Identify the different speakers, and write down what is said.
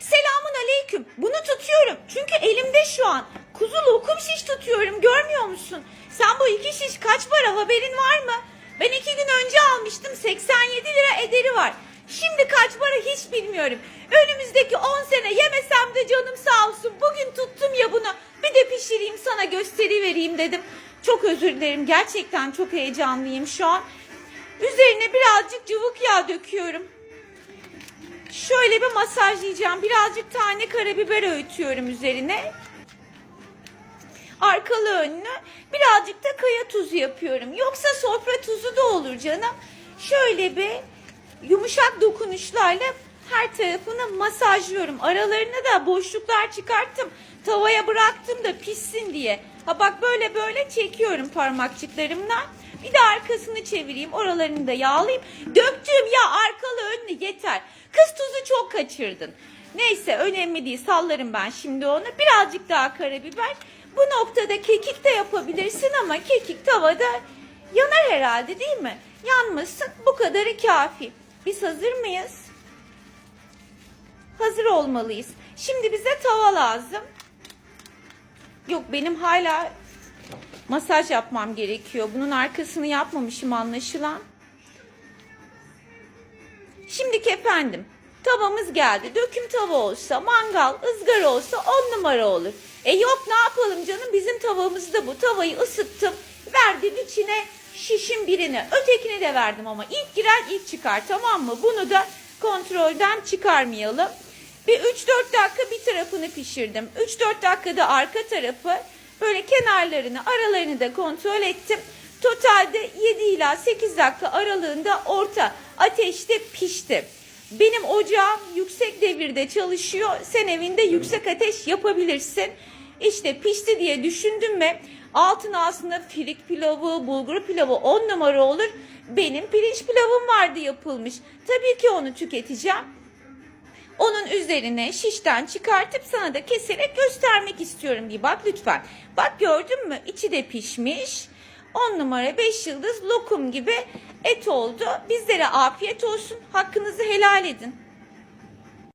Speaker 1: Selamun aleyküm. Bunu tutuyorum. Çünkü elimde şu an. Kuzu lokum şiş tutuyorum. Görmüyor musun? Sen bu iki şiş kaç para haberin var mı? Ben iki gün önce almıştım. 87 lira ederi var. Şimdi kaç para hiç bilmiyorum. Önümüzdeki 10 sene yemesem de canım sağ olsun. Bugün tuttum ya bunu. Bir de pişireyim sana gösteri vereyim dedim. Çok özür dilerim. Gerçekten çok heyecanlıyım şu an. Üzerine birazcık cıvık yağ döküyorum. Şöyle bir masajlayacağım. Birazcık tane karabiber öğütüyorum üzerine. Arkalı önlü. Birazcık da kaya tuzu yapıyorum. Yoksa sofra tuzu da olur canım. Şöyle bir yumuşak dokunuşlarla her tarafını masajlıyorum. Aralarına da boşluklar çıkarttım. Tavaya bıraktım da pişsin diye. Ha bak böyle böyle çekiyorum parmakçıklarımla. Bir de arkasını çevireyim. Oralarını da yağlayayım. Döktüğüm ya arkalı önlü yeter. Kız tuzu çok kaçırdın. Neyse önemli değil. Sallarım ben şimdi onu. Birazcık daha karabiber. Bu noktada kekik de yapabilirsin ama kekik tavada yanar herhalde değil mi? Yanmasın. Bu kadarı kafi. Biz hazır mıyız? Hazır olmalıyız. Şimdi bize tava lazım. Yok benim hala masaj yapmam gerekiyor. Bunun arkasını yapmamışım anlaşılan. Şimdiki efendim tavamız geldi. Döküm tava olsa, mangal, ızgara olsa on numara olur. E yok ne yapalım canım bizim tavamız da bu. Tavayı ısıttım. Verdim içine şişin birini. Ötekini de verdim ama ilk giren ilk çıkar tamam mı? Bunu da kontrolden çıkarmayalım. Bir 3-4 dakika bir tarafını pişirdim. 3-4 dakikada arka tarafı böyle kenarlarını aralarını da kontrol ettim. Totalde 7 ila 8 dakika aralığında orta ateşte pişti. Benim ocağım yüksek devirde çalışıyor. Sen evinde yüksek ateş yapabilirsin. İşte pişti diye düşündüm ve altına aslında firik pilavı, bulgur pilavı 10 numara olur. Benim pirinç pilavım vardı yapılmış. Tabii ki onu tüketeceğim. Onun üzerine şişten çıkartıp sana da keserek göstermek istiyorum bir bak lütfen. Bak gördün mü? İçi de pişmiş. 10 numara 5 yıldız lokum gibi et oldu. Bizlere afiyet olsun. Hakkınızı helal edin.